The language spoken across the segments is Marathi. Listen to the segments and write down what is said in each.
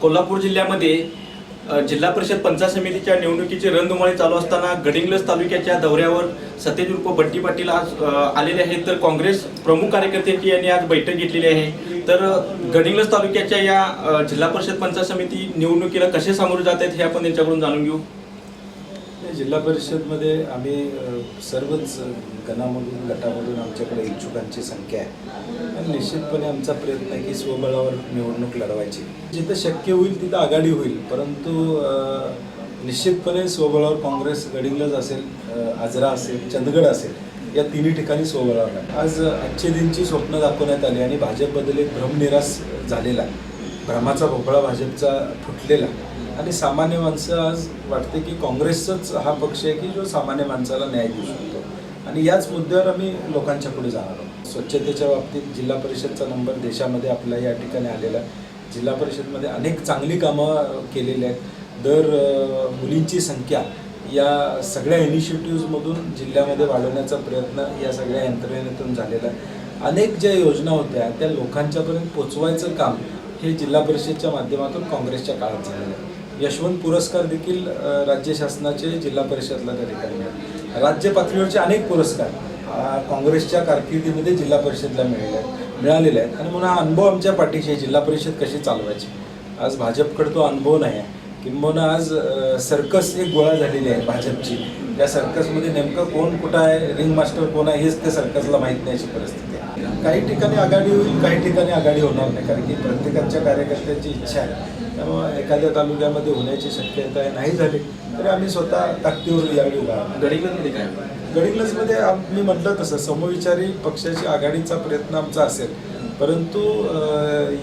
कोल्हापूर जिल्ह्यामध्ये जिल्हा परिषद पंचायत समितीच्या निवडणुकीची रणधुमाळी चालू असताना गडिंग्लज तालुक्याच्या दौऱ्यावर सतेज उर्फ बंटी पाटील आज आलेले आहेत. तर काँग्रेस प्रमुख कार्यकर्त्यांची यांनी आज बैठक घेतलेली आहे. तर अ, गडिंग्लज तालुक्याच्या या जिल्हा परिषद पंचायत समिती निवडणुकीला कसे सामोरे जात आहेत हे आपण त्यांच्याकडून जाणून घेऊ. जिल्हा परिषदमध्ये आम्ही सर्वच गणामधून गटामधून आमच्याकडे इच्छुकांची संख्या आहे. आणि निश्चितपणे आमचा प्रयत्न आहे की स्वबळावर निवडणूक लढवायची. जिथं शक्य होईल तिथं आघाडी होईल. परंतु निश्चितपणे स्वबळावर काँग्रेस गडिंगलज असेल आजरा असेल चंदगड असेल या तिन्ही ठिकाणी स्वबळावर आज आजचे दिनची स्वप्न दाखवण्यात आली आणि भाजपबद्दल एक भ्रमनिरास झालेला भ्रमाचा भोपळा भाजपचा फुटलेला आणि सामान्य माणसं आज वाटते की काँग्रेसचाच हा पक्ष आहे की जो सामान्य माणसाला न्याय देऊ शकतो. आणि याच मुद्द्यावर आम्ही लोकांच्या पुढे जाणार आहोत. स्वच्छतेच्या बाबतीत जिल्हा परिषदचा नंबर देशामध्ये आपला या ठिकाणी आलेला आहे. जिल्हा परिषदमध्ये अनेक चांगली कामं केलेली आहेत. दर मुलींची संख्या या सगळ्या इनिशिएटिव्हजमधून जिल्ह्यामध्ये वाढवण्याचा प्रयत्न या सगळ्या यंत्रणेतून झालेला आहे. अनेक ज्या योजना होत्या त्या लोकांच्यापर्यंत पोचवायचं काम हे जिल्हा परिषदच्या माध्यमातून काँग्रेसच्या काळात झालेलं आहे. यशवंत पुरस्कार देखील राज्य शासनाचे जिल्हा परिषदला त्या ठिकाणी राज्य पातळीवरचे अनेक पुरस्कार काँग्रेसच्या कारकिर्दीमध्ये जिल्हा परिषदला मिळाले आहेत मिळालेले आहेत. आणि म्हणून हा अनुभव आमच्या पाठीशी आहे जिल्हा परिषद कशी चालवायची? आज भाजपकडे तो अनुभव नाही आहे. किंबहुना आज सर्कस एक गोळा झालेली आहे भाजपची. त्या सर्कसमध्ये नेमकं कोण कुठं आहे रिंग मास्टर कोण आहे हेच त्या सर्कसला माहीत नाही अशी परिस्थिती आहे. काही ठिकाणी आघाडी होईल काही ठिकाणी आघाडी होणार नाही. कारण की प्रत्येकाच्या कार्यकर्त्यांची इच्छा आहे. त्यामुळे एखाद्या तालुक्यामध्ये होण्याची शक्यता नाही झाली तरी आम्ही स्वतः ताकदीवर यावेळी उभा राहणार. गडिंग्लजमध्ये काय गडिंग्लजमध्ये मी म्हटलं तसं समविचारी पक्षाची आघाडीचा प्रयत्न आमचा असेल. परंतु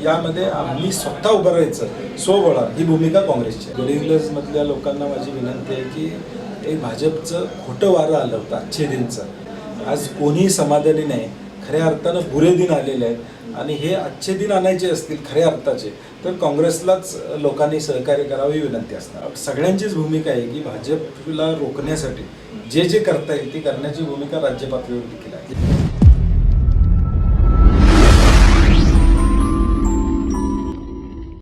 यामध्ये आम्ही स्वतः उभं राहायचं स्वबळा ही भूमिका काँग्रेसची आहे. गडिंग्लजमधल्या लोकांना माझी विनंती आहे की एक भाजपचं खोटं वारं आलं होतं आजचे दिनचं आज कोणीही समाधानी नाही खऱ्या अर्थानं बुरे दिन आलेले आहेत. आणि हे आजचे दिन आणायचे असतील खऱ्या अर्थाचे तर काँग्रेसलाच लोकांनी सहकार्य करावं ही विनंती असणार. सगळ्यांचीच भूमिका आहे की भाजपला रोखण्यासाठी जे जे करता येईल ती करण्याची भूमिका राज्य पातळीवर देखील आहे.